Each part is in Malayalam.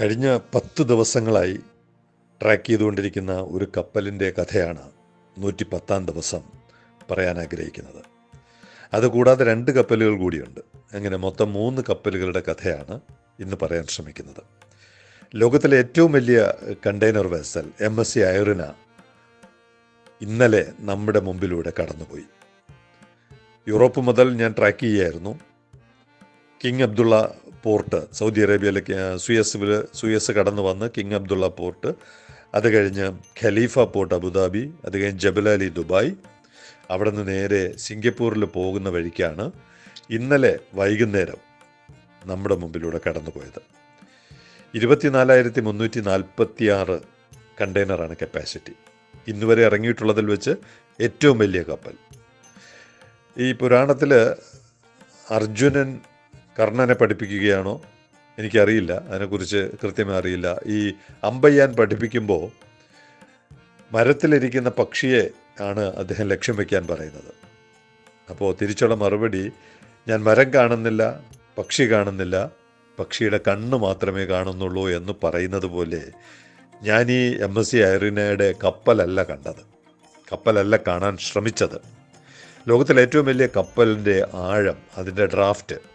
കഴിഞ്ഞ പത്ത് ദിവസങ്ങളായി ട്രാക്ക് ചെയ്തുകൊണ്ടിരിക്കുന്ന ഒരു കപ്പലിന്റെ കഥയാണ് നൂറ്റി പത്താം ദിവസം പറയാൻ ആഗ്രഹിക്കുന്നത്. അതുകൂടാതെ രണ്ട് കപ്പലുകൾ കൂടിയുണ്ട്. അങ്ങനെ മൊത്തം മൂന്ന് കപ്പലുകളുടെ കഥയാണ് ഇന്ന് പറയാൻ ശ്രമിക്കുന്നത്. ലോകത്തിലെ ഏറ്റവും വലിയ container vessel M S C Irina ഇന്നലെ നമ്മുടെ മുമ്പിലൂടെ കടന്നുപോയി. യൂറോപ്പ് മുതൽ ഞാൻ ട്രാക്ക് ചെയ്യായിരുന്നു കിങ് അബ്ദുള്ള പോർട്ട് സൗദി അറേബ്യയിലേക്ക് സുയസ് സുയസ് കടന്നു വന്ന് കിങ് അബ്ദുള്ള പോർട്ട് അത് കഴിഞ്ഞ് ഖലീഫ പോർട്ട് അബുദാബി അത് കഴിഞ്ഞ് ജബലാലി ദുബായ് അവിടെ നിന്ന് നേരെ സിംഗപ്പൂരിൽ പോകുന്ന വഴിക്കാണ് ഇന്നലെ വൈകുന്നേരം നമ്മുടെ മുമ്പിലൂടെ കടന്നുപോയത്. ഇരുപത്തിനാലായിരത്തി മുന്നൂറ്റി നാൽപ്പത്തി ആറ് കണ്ടെയ്നറാണ് കപ്പാസിറ്റി. ഇന്നുവരെ ഇറങ്ങിയിട്ടുള്ളതിൽ വെച്ച് ഏറ്റവും വലിയ കപ്പൽ. ഈ പുരാണത്തിൽ അർജുനൻ കർണനെ പഠിപ്പിക്കുകയാണോ? എനിക്കറിയില്ല. അതിനെക്കുറിച്ച് കൃത്യമായി അറിയില്ല. ഈ അമ്പയ്യാൻ പഠിപ്പിക്കുമ്പോൾ മരത്തിലിരിക്കുന്ന പക്ഷിയെ ആണ് അദ്ദേഹം ലക്ഷ്യം വയ്ക്കാൻ പറയുന്നത്. അപ്പോൾ തിരിച്ചുള്ള മറുപടി ഞാൻ മരം കാണുന്നില്ല പക്ഷി കാണുന്നില്ല പക്ഷിയുടെ കണ്ണ് മാത്രമേ കാണുന്നുള്ളൂ എന്ന് പറയുന്നത് പോലെ ഞാൻ ഈ എം എസ് സി ഐറിനയുടെ കപ്പലല്ല കണ്ടത്. കപ്പലല്ല കാണാൻ ശ്രമിച്ചത്. ലോകത്തിലെ ഏറ്റവും വലിയ കപ്പലിന്റെ ആഴം അതിന്റെ ഡ്രാഫ്റ്റ്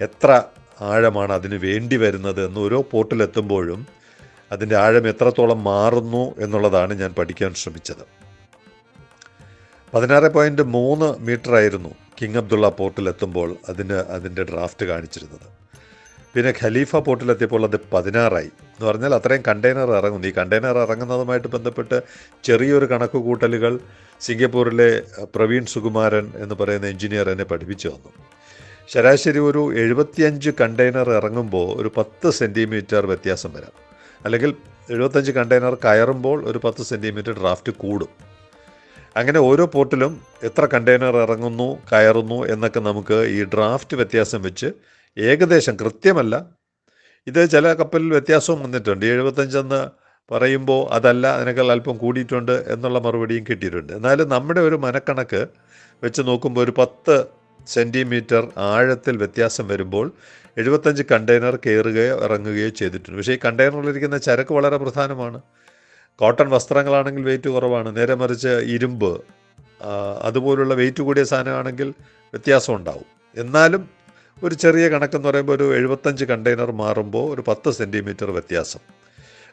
എത്ര ആഴമാണ് അതിന് വേണ്ടി വരുന്നത് എന്ന് ഓരോ പോർട്ടിലെത്തുമ്പോഴും അതിന്റെ ആഴം എത്രത്തോളം മാറുന്നു എന്നുള്ളതാണ് ഞാൻ പഠിക്കാൻ ശ്രമിച്ചത്. പതിനാറ് പോയിന്റ് മൂന്ന് മീറ്റർ ആയിരുന്നു കിങ് അബ്ദുള്ള പോർട്ടിലെത്തുമ്പോൾ അതിന് അതിന്റെ ഡ്രാഫ്റ്റ് കാണിച്ചിരുന്നത്. പിന്നെ ഖലീഫ പോർട്ടിലെത്തിയപ്പോൾ അത് പതിനാറായി. എന്ന് പറഞ്ഞാൽ അത്രയും കണ്ടെയ്നർ ഇറങ്ങുന്നു ഈ കണ്ടെയ്നർ ഇറങ്ങുന്നതുമായിട്ട് ബന്ധപ്പെട്ട് ചെറിയൊരു കണക്ക് കൂട്ടലുകൾ സിംഗപ്പൂരിലെ പ്രവീൺ സുകുമാരൻ എന്ന് പറയുന്ന എഞ്ചിനീയർ എന്നെ പഠിപ്പിച്ചു തന്നു. ശരാശരി ഒരു എഴുപത്തിയഞ്ച് കണ്ടെയ്നർ ഇറങ്ങുമ്പോൾ ഒരു പത്ത് സെന്റിമീറ്റർ വ്യത്യാസം വരാം. അല്ലെങ്കിൽ എഴുപത്തഞ്ച് കണ്ടെയ്നർ കയറുമ്പോൾ ഒരു പത്ത് സെന്റിമീറ്റർ ഡ്രാഫ്റ്റ് കൂടും. അങ്ങനെ ഓരോ പോർട്ടിലും എത്ര കണ്ടെയ്നർ ഇറങ്ങുന്നു കയറുന്നു എന്നൊക്കെ നമുക്ക് ഈ ഡ്രാഫ്റ്റ് വ്യത്യാസം വെച്ച് ഏകദേശം കൃത്യമല്ല. ഇത് ചില കപ്പലിൽ വ്യത്യാസവും വന്നിട്ടുണ്ട്. എഴുപത്തഞ്ചെന്ന് പറയുമ്പോൾ അതല്ല അതിനേക്കാൾ അല്പം കൂടിയിട്ടുണ്ട് എന്നുള്ള മറുപടിയും കിട്ടിയിട്ടുണ്ട്. എന്നാലും നമ്മുടെ ഒരു മനക്കണക്ക് വെച്ച് നോക്കുമ്പോൾ ഒരു പത്ത് സെന്റിമീറ്റർ ആഴത്തിൽ വ്യത്യാസം വരുമ്പോൾ എഴുപത്തഞ്ച് കണ്ടെയ്നർ കയറുകയോ ഇറങ്ങുകയോ ചെയ്തിട്ടുണ്ട്. പക്ഷേ ഈ കണ്ടെയ്നറിലിരിക്കുന്ന ചരക്ക് വളരെ പ്രധാനമാണ്. കോട്ടൺ വസ്ത്രങ്ങളാണെങ്കിൽ വെയിറ്റ് കുറവാണ്. നേരെ മറിച്ച് ഇരുമ്പ് അതുപോലുള്ള വെയിറ്റ് കൂടിയ സാധനമാണെങ്കിൽ വ്യത്യാസം ഉണ്ടാവും. എന്നാലും ഒരു ചെറിയ കണക്കെന്ന് പറയുമ്പോൾ ഒരു എഴുപത്തഞ്ച് കണ്ടെയ്നർ മാറുമ്പോൾ ഒരു പത്ത് സെന്റിമീറ്റർ വ്യത്യാസം.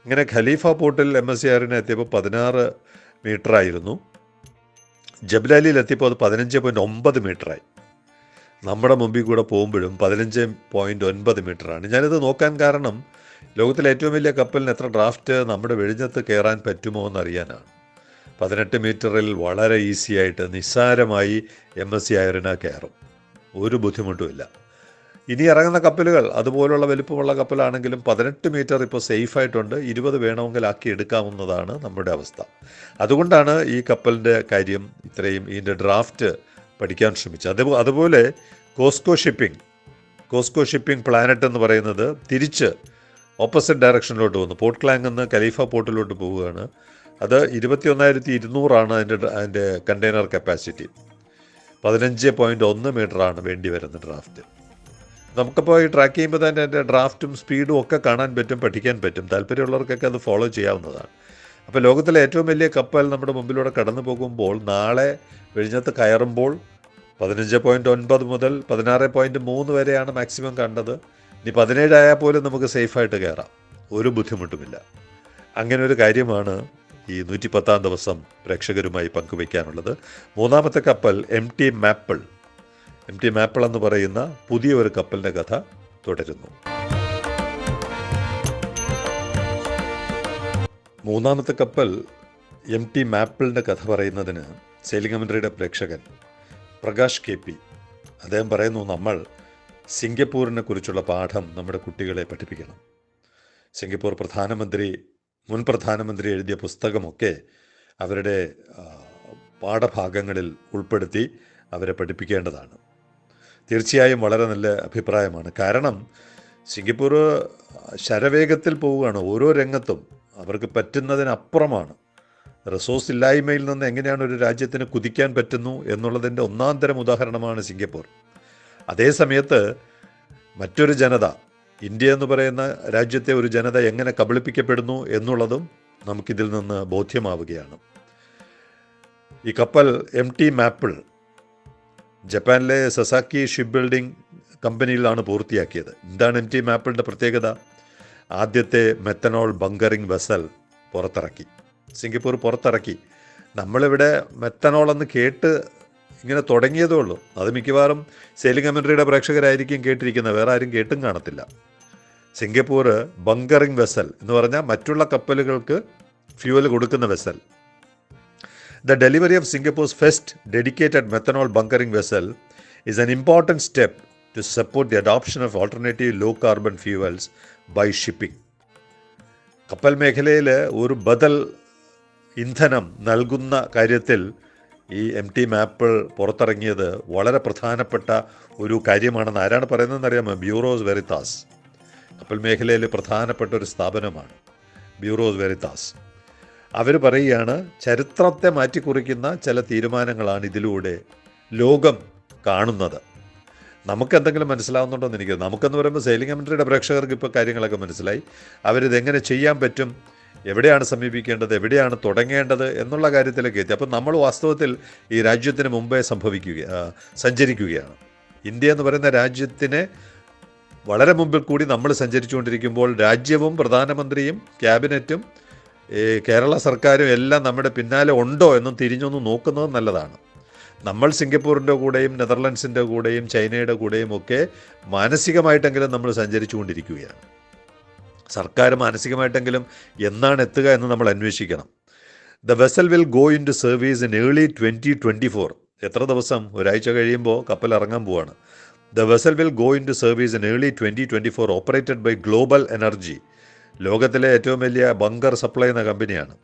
ഇങ്ങനെ ഖലീഫ പോർട്ടിൽ എം എസ് സി ആറിന് എത്തിയപ്പോൾ പതിനാറ് മീറ്ററായിരുന്നു. ജബ്ലാലിയിൽ എത്തിയപ്പോൾ അത് പതിനഞ്ച് പോയിന്റ് ഒമ്പത് മീറ്ററായി. നമ്മുടെ മുമ്പിൽ കൂടെ പോകുമ്പോഴും പതിനഞ്ച് പോയിന്റ് ഒൻപത് മീറ്ററാണ് ഞാനിത് നോക്കാൻ കാരണം ലോകത്തിലെ ഏറ്റവും വലിയ കപ്പലിന് എത്ര ഡ്രാഫ്റ്റ് നമ്മുടെ വെഴിഞ്ഞത്ത് കയറാൻ പറ്റുമോ എന്നറിയാനാണ്. പതിനെട്ട് മീറ്ററിൽ വളരെ ഈസി ആയിട്ട് നിസ്സാരമായി എം എസ് സി അയറിന കയറും ഒരു ബുദ്ധിമുട്ടുമില്ല ഇനി ഇറങ്ങുന്ന കപ്പലുകൾ അതുപോലുള്ള വലിപ്പമുള്ള കപ്പലാണെങ്കിലും പതിനെട്ട് മീറ്റർ ഇപ്പോൾ സേഫായിട്ടുണ്ട് ഇരുപത് വേണമെങ്കിൽ ആക്കി എടുക്കാവുന്നതാണ് നമ്മുടെ അവസ്ഥ. അതുകൊണ്ടാണ് ഈ കപ്പലിന്റെ കാര്യം ഇത്രയും ഇതിന്റെ ഡ്രാഫ്റ്റ് പഠിക്കാൻ ശ്രമിച്ചു. അത് അതുപോലെ Cosco shipping Cosco shipping planet എന്ന് പറയുന്നത് തിരിച്ച് ഓപ്പോസിറ്റ് ഡയറക്ഷനിലോട്ട് വന്നു. പോർട്ട് ക്ലാങ് നിന്ന് കലീഫ പോർട്ടിലോട്ട് പോവുകയാണ്. അത് ഇരുപത്തി ഒന്നായിരത്തി ഇരുന്നൂറാണ് അതിന്റെ അതിന്റെ കണ്ടെയ്നർ കപ്പാസിറ്റി പതിനഞ്ച് പോയിന്റ് ഒന്ന് മീറ്ററാണ് വേണ്ടി വരുന്ന ഡ്രാഫ്റ്റ് നമുക്കിപ്പോൾ ഈ ട്രാക്ക് ചെയ്യുമ്പോൾ തന്നെ അതിന്റെ ഡ്രാഫ്റ്റും സ്പീഡും ഒക്കെ കാണാൻ പറ്റും പഠിക്കാൻ പറ്റും. താല്പര്യമുള്ളവർക്കൊക്കെ അത് ഫോളോ ചെയ്യാവുന്നതാണ്. അപ്പോൾ ലോകത്തിലെ ഏറ്റവും വലിയ കപ്പൽ നമ്മുടെ മുമ്പിലൂടെ കടന്നു പോകുമ്പോൾ നാളെ വിഴിഞ്ഞത്ത് കയറുമ്പോൾ പതിനഞ്ച് പോയിന്റ് ഒൻപത് മുതൽ പതിനാറ് പോയിന്റ് മൂന്ന് വരെയാണ് മാക്സിമം കണ്ടത്. ഇനി പതിനേഴായാൽ പോലും നമുക്ക് സേഫായിട്ട് കയറാം. ഒരു ബുദ്ധിമുട്ടുമില്ല. അങ്ങനെ ഒരു കാര്യമാണ് ഈ നൂറ്റി പത്താം ദിവസം പ്രേക്ഷകരുമായി പങ്കുവയ്ക്കാനുള്ളത്. മൂന്നാമത്തെ കപ്പൽ M T Maple M T Maple എന്ന് പറയുന്ന പുതിയ ഒരു കപ്പലിന്റെ കഥ തുടരുന്നു. മൂന്നാമത്തെ കപ്പൽ എം ടി മാപ്പിളിന്റെ കഥ പറയുന്നതിന് സെയിലിംഗ് കമൻട്രിയുടെ പ്രേക്ഷകൻ പ്രകാശ് കെ പി. അദ്ദേഹം പറയുന്നു നമ്മൾ സിംഗപ്പൂരിനെ കുറിച്ചുള്ള പാഠം നമ്മുടെ കുട്ടികളെ പഠിപ്പിക്കണം. സിംഗപ്പൂർ പ്രധാനമന്ത്രി മുൻ പ്രധാനമന്ത്രി എഴുതിയ പുസ്തകമൊക്കെ അവരുടെ പാഠഭാഗങ്ങളിൽ ഉൾപ്പെടുത്തി അവരെ പഠിപ്പിക്കേണ്ടതാണ്. തീർച്ചയായും വളരെ നല്ല അഭിപ്രായമാണ്. കാരണം സിംഗപ്പൂർ ശരവേഗത്തിൽ പോവുകയാണ് ഓരോ രംഗത്തും. അവർക്ക് പറ്റുന്നതിനപ്പുറമാണ്. റിസോഴ്സ് ഇല്ലായ്മയിൽ നിന്ന് എങ്ങനെയാണ് ഒരു രാജ്യത്തിന് കുതിക്കാൻ പറ്റുന്നു എന്നുള്ളതിന്റെ ഒന്നാം തരം ഉദാഹരണമാണ് സിംഗപ്പൂർ. അതേ സമയത്ത് മറ്റൊരു ജനത ഇന്ത്യ എന്ന് പറയുന്ന രാജ്യത്തെ ഒരു ജനത എങ്ങനെ കബളിപ്പിക്കപ്പെടുന്നു എന്നുള്ളതും നമുക്കിതിൽ നിന്ന് ബോധ്യമാവുകയാണ്. ഈ കപ്പൽ എം ടി മാപ്പിൾ ജപ്പാനിലെ സസാക്കി ഷിപ്പ് ബിൽഡിംഗ് കമ്പനിയിലാണ് പൂർത്തിയാക്കിയത്. എന്താണ് എം ടി മാപ്പിളിന്റെ പ്രത്യേകത? ആദ്യത്തെ മെത്തനോൾ ബങ്കറിംഗ് വെസൽ പുറത്തിറക്കി. സിംഗപ്പൂർ പുറത്തിറക്കി. നമ്മളിവിടെ മെത്തനോൾ എന്ന് കേട്ട് ഇങ്ങനെ തുടങ്ങിയതേ ഉള്ളൂ. അത് മിക്കവാറും സെയിലിംഗ് കമൻട്രിയുടെ പ്രേക്ഷകരായിരിക്കും കേട്ടിരിക്കുന്നത്. വേറെ ആരും കേട്ടും കാണത്തില്ല. സിംഗപ്പൂർ ബങ്കറിംഗ് വെസൽ എന്ന് പറഞ്ഞാൽ മറ്റുള്ള കപ്പലുകൾക്ക് ഫ്യൂവൽ കൊടുക്കുന്ന vessel the delivery of Singapore's first dedicated methanol bunkering vessel is an important step to support the adoption of alternative low carbon fuels by shipping കപ്പൽ മേഖലയിൽ ഒരു ബദൽ ഇന്ധനം നൽകുന്ന കാര്യത്തിൽ ഈ എം ടി മാപ്പിൾ പുറത്തിറങ്ങിയത് വളരെ പ്രധാനപ്പെട്ട ഒരു കാര്യമാണെന്ന് ആരാണ് പറയുന്നതെന്ന് അറിയാമോ? ബ്യൂറോസ് വെറിത്താസ് കപ്പൽ മേഖലയിൽ പ്രധാനപ്പെട്ട ഒരു സ്ഥാപനമാണ് ബ്യൂറോസ് വെറിത്താസ് അവർ പറയുകയാണ് ചരിത്രത്തെ മാറ്റിക്കുറിക്കുന്ന ചില തീരുമാനങ്ങളാണ് ഇതിലൂടെ ലോകം കാണുന്നത്. നമുക്ക് എന്തെങ്കിലും മനസ്സിലാവുന്നുണ്ടോ എന്ന് എനിക്ക് നമുക്കെന്ന് പറയുമ്പോൾ സെയിലിംഗ് കമൻട്രിയുടെ പ്രേക്ഷകർക്ക് ഇപ്പോൾ കാര്യങ്ങളൊക്കെ മനസ്സിലായി. അവരിതെങ്ങനെ ചെയ്യാൻ പറ്റും? എവിടെയാണ് സമീപിക്കേണ്ടത്? എവിടെയാണ് തുടങ്ങേണ്ടത്? എന്നുള്ള കാര്യത്തിലേക്ക് എത്തി. അപ്പോൾ നമ്മൾ വാസ്തവത്തിൽ ഈ രാജ്യത്തിന് മുമ്പേ സംഭവിക്കുക സഞ്ചരിക്കുകയാണ്. ഇന്ത്യ എന്ന് പറയുന്ന രാജ്യത്തിന് വളരെ മുമ്പിൽ കൂടി നമ്മൾ സഞ്ചരിച്ചുകൊണ്ടിരിക്കുമ്പോൾ രാജ്യവും പ്രധാനമന്ത്രിയും ക്യാബിനറ്റും കേരള സർക്കാരും എല്ലാം നമ്മുടെ പിന്നാലെ ഉണ്ടോ എന്നും തിരിഞ്ഞൊന്ന് നോക്കുന്നത് നല്ലതാണ്. നമ്മൾ സിംഗപ്പൂരിന്റെ കൂടെയും നെതർലൻഡ്സിന്റെ കൂടെയും ചൈനയുടെ കൂടെയും ഒക്കെ മാനസികമായിട്ടെങ്കിലും നമ്മൾ സഞ്ചരിച്ചുകൊണ്ടിരിക്കുകയാണ്. സർക്കാർ മാനസികമായിട്ടെങ്കിലും എന്നാണ് എത്തുക എന്ന് നമ്മൾ അന്വേഷിക്കണം. The vessel will go into service in early twenty twenty four എത്ര ദിവസം? ഒരാഴ്ച കഴിയുമ്പോൾ കപ്പൽ ഇറങ്ങാൻ പോവാണ്. The vessel will go into service in early twenty twenty four operated by Global Energy ലോകത്തിലെ ഏറ്റവും വലിയ ബങ്കർ സപ്ലൈ ചെയ്യുന്ന കമ്പനിയാണ്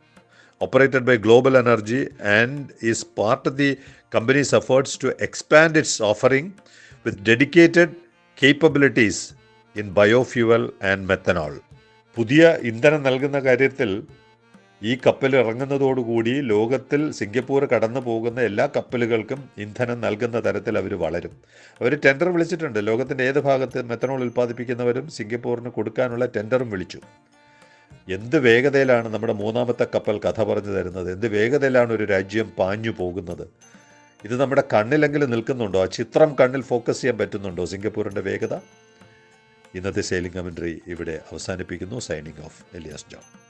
operated by Global Energy and is part of the company's efforts to expand its offering with dedicated capabilities in biofuel and methanol. പുതിയ ഇന്ധനം നൽകുന്ന കാര്യത്തിൽ ഈ കപ്പൽ ഇറങ്ങുന്നതോടുകൂടി ലോകത്തിൽ സിംഗപ്പൂർ കടന്നു പോകുന്ന എല്ലാ കപ്പലുകൾക്കും ഇന്ധനം നൽകുന്ന തരത്തിൽ അവർ വളരും. അവർ ടെൻഡർ വിളിച്ചിട്ടുണ്ട്. ലോകത്തിന്റെ ഏത് ഭാഗത്ത് മെത്തനോൾ ഉൽപ്പാദിപ്പിക്കുന്നവരും സിംഗപ്പൂരിന് കൊടുക്കാനുള്ള ടെൻഡറും വിളിച്ചു. എന്ത് വേഗതയിലാണ് നമ്മുടെ മൂന്നാമത്തെ കപ്പൽ കഥ പറഞ്ഞു തരുന്നത്? എന്ത് വേഗതയിലാണ് ഒരു രാജ്യം പാഞ്ഞു പോകുന്നത്? ഇത് നമ്മുടെ കണ്ണിലെങ്കിലും നിൽക്കുന്നുണ്ടോ? ആ ചിത്രം കണ്ണിൽ ഫോക്കസ് ചെയ്യാൻ പറ്റുന്നുണ്ടോ? സിംഗപ്പൂരിന്റെ വേഗത? ഇന്നത്തെ സെയിലിംഗ് കമൻട്രി ഇവിടെ അവസാനിപ്പിക്കുന്നു. Signing off Elias John